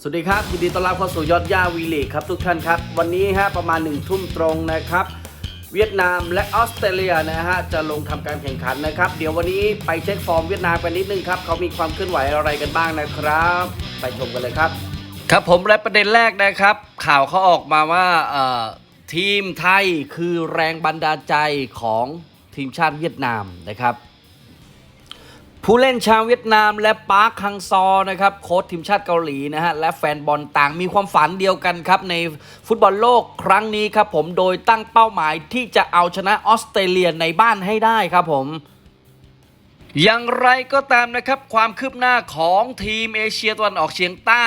สวัสดีครับ ยินดีต้อนรับเข้าสู่ยอดย่าวีลีกครับทุกท่านครับ วันนี้ฮะประมาณหนึ่งทุ่มตรงนะครับ เวียดนามและออสเตรเลียนะฮะจะลงทำการแข่งขันนะครับ เดี๋ยววันนี้ไปเช็คฟอร์มเวียดนามกันนิดนึงครับเขามีความเคลื่อนไหวอะไรกันบ้างนะครับ ไปชมกันเลยครับ ครับผมและประเด็นแรกนะครับ ข่าวเขาออกมาว่าทีมไทยคือแรงบันดาลใจของทีมชาติเวียดนามนะครับ ผู้เล่นชาวเวียดนามและปาร์คคังซอนะครับโค้ชทีมชาติเกาหลีนะฮะและแฟนบอลต่างมีความฝันเดียวกันครับในฟุตบอลโลกครั้งนี้ครับผมโดยตั้งเป้าหมายที่จะเอาชนะออสเตรเลียในบ้านให้ได้ครับผมอย่างไรก็ตามนะครับความคืบหน้าของทีมเอเชียตะวันออกเฉียงใต้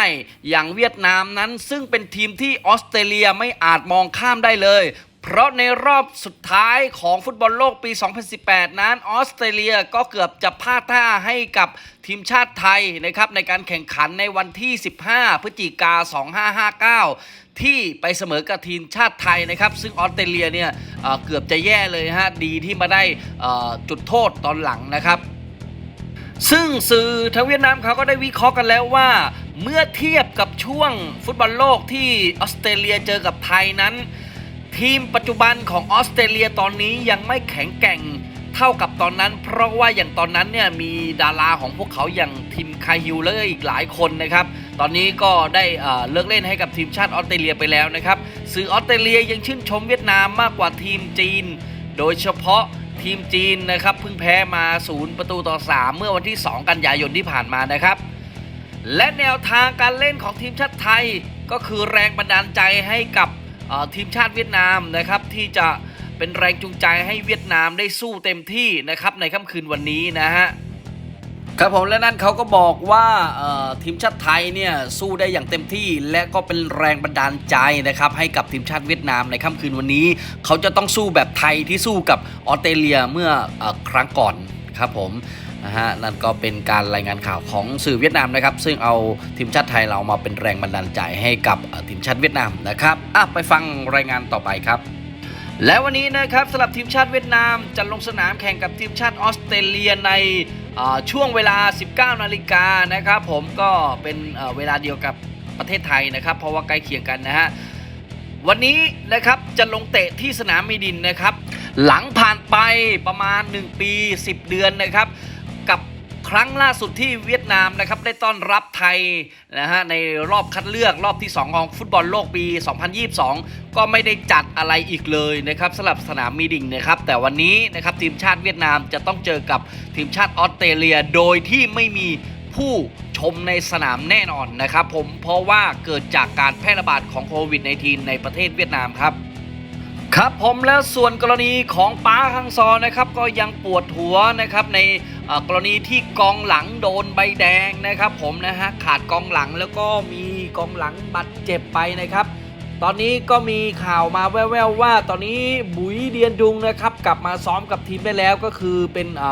อย่างเวียดนามนั้นซึ่งเป็นทีมที่ออสเตรเลียไม่อาจมองข้ามได้เลย เพราะในรอบสุดท้ายของฟุตบอลโลกปี 2018 นั้นออสเตรเลียก็เกือบจะพลาดท่าให้กับทีมชาติไทยนะครับในการแข่งขันในวันที่ 15 พฤศจิกา 2559 ที่ไปเสมอกับทีมชาติไทยนะครับ ซึ่งออสเตรเลียเนี่ยเเกือบจะแย่เลยฮะดีที่มาได้จุดโทษตอนหลังนะครับซึ่งสื่อทางเวียดนามเขาก็ได้วิเคราะห์กันแล้วว่า เมื่อเทียบกับช่วงฟุตบอลโลกที่ออสเตรเลียเจอกับไทยนั้น ทีมปัจจุบันของออสเตรเลียตอนนี้ยังไม่แข็งแกร่งเท่ากับตอนนั้น เพราะว่าอย่างตอนนั้นเนี่ยมีดาราของพวกเขาอย่างทีมคาฮิวและอีกหลายคนนะครับ ตอนนี้ก็ได้เลิกเล่นให้กับทีมชาติออสเตรเลียไปแล้วนะครับ สื่อออสเตรเลียยังชื่นชมเวียดนามมากกว่าทีมจีน โดยเฉพาะทีมจีนนะครับเพิ่งแพ้มาศูนย์ประตูต่อ 3 เมื่อวันที่ 2 กันยายนที่ผ่านมานะครับ และแนวทางการเล่นของทีมชาติไทยก็คือแรงบันดาลใจให้กับ ทีมชาติเวียดนามนะครับที่จะเป็นแรงจูงใจให้เวียดนามได้สู้เต็มที่นะครับในค่ำคืนวันนี้นะฮะครับผมและนั่นเขาก็บอกว่าทีมชาติไทยเนี่ยสู้ได้อย่างเต็มที่ และก็เป็นแรงบันดาลใจนะครับให้กับทีมชาติเวียดนามในค่ำคืนวันนี้ เขาจะต้องสู้แบบไทยที่สู้กับออสเตรเลียเมื่ออครั้งก่อน ครับผมนะฮะนั่นก็เป็นการรายงานข่าวของสื่อเวียดนามนะครับ ซึ่งเอาทีมชาติไทยเรามาเป็นแรงบันดาลใจให้กับทีมชาติเวียดนามนะครับอะไปฟังรายงานต่อไปครับและวันนี้นะครับสำหรับทีมชาติเวียดนามจะลงสนามแข่งกับทีมชาติออสเตรเลียในช่วงเวลา 19 นาฬิกานะครับผมก็เป็นเวลาเดียวกับประเทศไทยนะครับ เพราะว่าใกล้เคียงกันนะฮะวันนี้นะครับจะลงเตะที่สนามมีดินนะครับ หลัง ไปประมาณ 1 ปี 10 เดือนนะครับ กับครั้งล่าสุดที่เวียดนามนะครับได้ต้อนรับไทยนะฮะในรอบคัดเลือกรอบที่ 2 ของฟุตบอลโลกปี 2022 ก็ไม่ได้จัดอะไรอีกเลยนะครับสำหรับสนามมีดิงนะครับแต่วันนี้นะครับทีมชาติเวียดนามจะต้องเจอกับทีมชาติออสเตรเลียโดยที่ไม่มีผู้ชมในสนามแน่นอนนะครับผมเพราะว่าเกิดจากการแพร่ระบาดของโควิด -19 ในประเทศเวียดนามครับ ครับผมแล้วส่วนกรณีของป้าคังซอนะครับก็ยังปวดหัวนะครับในกรณีที่กองหลังโดนใบแดงนะครับ ผมนะฮะขาดกองหลังแล้วก็มีกองหลังบาดเจ็บไปนะครับ ตอนนี้ก็มีข่าวมาแว่วๆว่า ตอนนี้บุ๋ยเดียนดุงนะครับกลับมาซ้อมกับทีมได้แล้วก็คือเป็นอ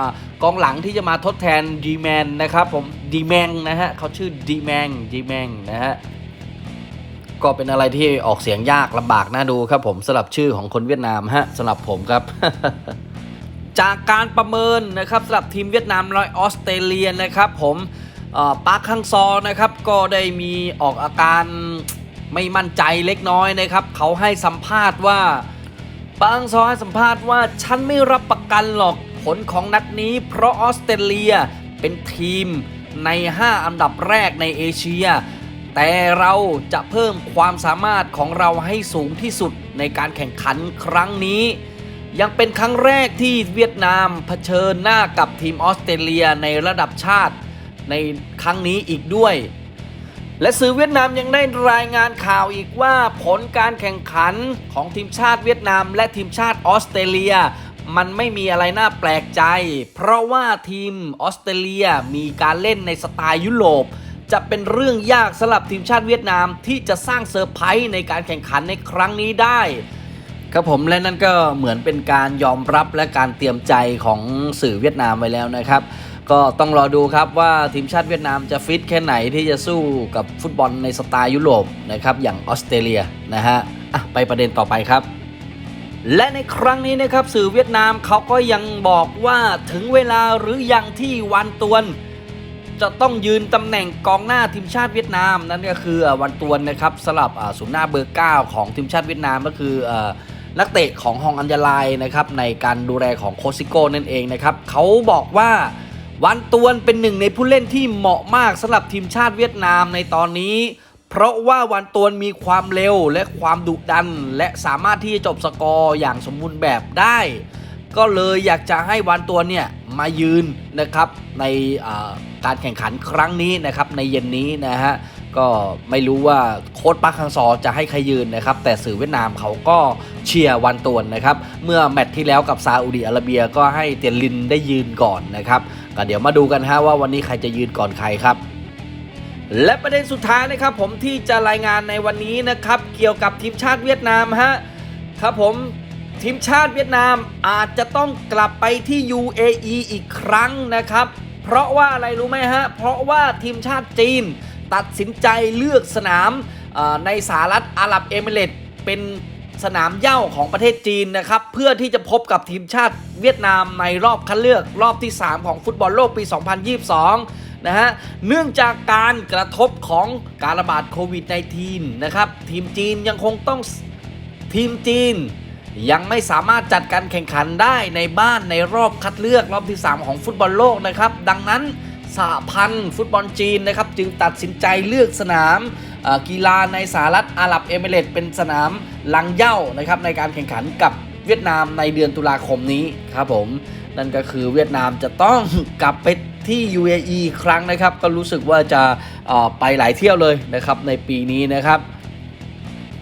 กองหลังที่จะมาทดแทนดีแมนนะครับผมดีแมงนะฮะเขาชื่อดีแมงดีแมงนะฮะ ก็เป็นอะไรที่ออกเสียงยากลำบากน่าดูครับผมสำหรับชื่อของคนเวียดนามฮะสำหรับผมครับ จากการประเมินนะครับสำหรับทีมเวียดนามและออสเตรเลียนะครับ ผมปาร์คคังซอนะครับ ก็ได้มีออกอาการไม่มั่นใจเล็กน้อยนะครับ เขาให้สัมภาษณ์ว่าปาร์คคังซอให้สัมภาษณ์ว่า ฉันไม่รับประกันหรอกผลของนัดนี้ เพราะออสเตรเลียเป็นทีมใน 5 อันดับแรกในเอเชีย แต่เราจะเพิ่มความสามารถของเราให้สูงที่สุดในการแข่งขันครั้งนี้ ยังเป็นครั้งแรกที่เวียดนามเผชิญหน้ากับทีมออสเตรเลียในระดับชาติในครั้งนี้อีกด้วย และสื่อเวียดนามยังได้รายงานข่าวอีกว่าผลการแข่งขันของทีมชาติเวียดนาม และทีมชาติออสเตรเลีย มันไม่มีอะไรน่าแปลกใจ เพราะว่าทีมออสเตรเลียมีการเล่นในสไตล์ยุโรป จะเป็นเรื่องยากสำหรับทีมชาติเวียดนามที่จะสร้างเซอร์ไพรส์ในการแข่งขันในครั้งนี้ได้ ครับผมและนั่นก็เหมือนเป็นการยอมรับและการเตรียมใจของสื่อเวียดนามไว้แล้วนะครับ ก็ต้องรอดูครับว่าทีมชาติเวียดนามจะฟิตแค่ไหนที่จะสู้กับฟุตบอลในสไตล์ยุโรปนะครับอย่างออสเตรเลียนะฮะะไปประเด็นต่อไปครับและในครั้งนี้นะครับสื่อเวียดนามเขาก็ยังบอกว่าถึงเวลาหรือยังที่วันตวน จะต้องยืนตำแหน่งกองหน้าทีมชาติเวียดนาม นั่นก็คือวันตวนนะครับสลับศูนย์หน้าเบอร์ 9 ของทีมชาติเวียดนามก็คืออนักเตะของฮองอัญญาลายนะครับในการดูแลของโคซิโก้นั่นเองนะครับเขาบอกว่าวันตวนเป็นหนึ่งในผู้เล่นที่เหมาะมากสำหรับทีมชาติเวียดนามในตอนนี้ เพราะว่าวันตวนมีความเร็วและความดุดัน และสามารถที่จะจบสกอร์อย่างสมบูรณ์แบบได้ ก็เลยอยากจะให้วันตัวเนี่ยมายืนนะครับในการแข่งขันครั้งนี้นะครับในเย็นนี้นะฮะก็ไม่รู้ว่าโค้ชปักฮังซอจะให้ใครยืนนะครับ แต่สื่อเวียดนามเขาก็เชียร์วันตวนนะครับ เมื่อแมตช์ที่แล้วกับซาอุดีอาระเบียก็ให้เตียนลินได้ยืนก่อนนะครับ ก็เดี๋ยวมาดูกันฮะว่าวันนี้ใครจะยืนก่อนใครครับ และประเด็นสุดท้ายนะครับ ผมที่จะรายงานในวันนี้นะครับ เกี่ยวกับทีมชาติเวียดนามฮะครับผม ทีมชาติเวียดนามอาจจะต้องกลับไปที่ UAE อีกครั้งนะครับ เพราะว่าอะไรรู้ไหมฮะ เพราะว่าทีมชาติจีนตัดสินใจเลือกสนามในสหรัฐอาหรับเอมิเรตเป็นสนามเย้าของประเทศจีนนะครับ เพื่อที่จะพบกับทีมชาติเวียดนามในรอบคัดเลือกรอบที่ 3 ของฟุตบอลโลกปี 2022 นะฮะ เนื่องจากการกระทบของการระบาดโควิด -19 นะครับ ทีมจีนยังคงต้องทีมจีน ยังไม่สามารถจัดการแข่งขันได้ในบ้านในรอบคัดเลือกรอบที่ 3 ของฟุตบอลโลกนะครับ ดังนั้นสหพันธ์ฟุตบอลจีนนะครับ จึงตัดสินใจเลือกสนามกีฬาในสหรัฐอาหรับเอมิเรตส์เป็นสนามลังเย้านะครับในการแข่งขันกับเวียดนามในเดือนตุลาคมนี้ครับผม นั่นก็คือเวียดนามจะต้องกลับไปที่ UAE อีกครั้งนะครับ ก็รู้สึกว่าจะไปหลายเที่ยวเลยนะครับในปีนี้นะครับ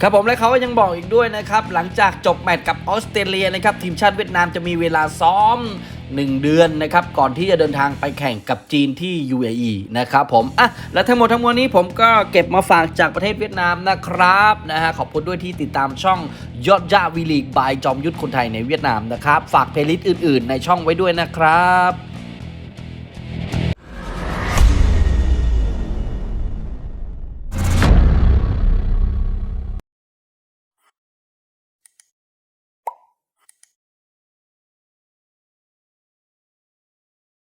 ครับผมและเขาก็ยังบอกอีกด้วยนะครับ หลังจากจบแมตช์กับออสเตรเลียนะครับ ทีมชาติเวียดนามจะมีเวลาซ้อม 1 เดือนนะครับ ก่อนที่จะเดินทางไปแข่งกับจีนที่ UAE นะครับผมอะและทั้งหมดทั้งมวลนี้ผมก็เก็บมาฝากจากประเทศเวียดนามนะครับนะฮะขอบคุณด้วยที่ติดตามช่องยอดย่าวีลีกบายจอมยุทธคนไทยในเวียดนามนะครับ ฝากเพลย์ลิสต์อื่น ๆ ในช่องไว้ด้วยนะครับ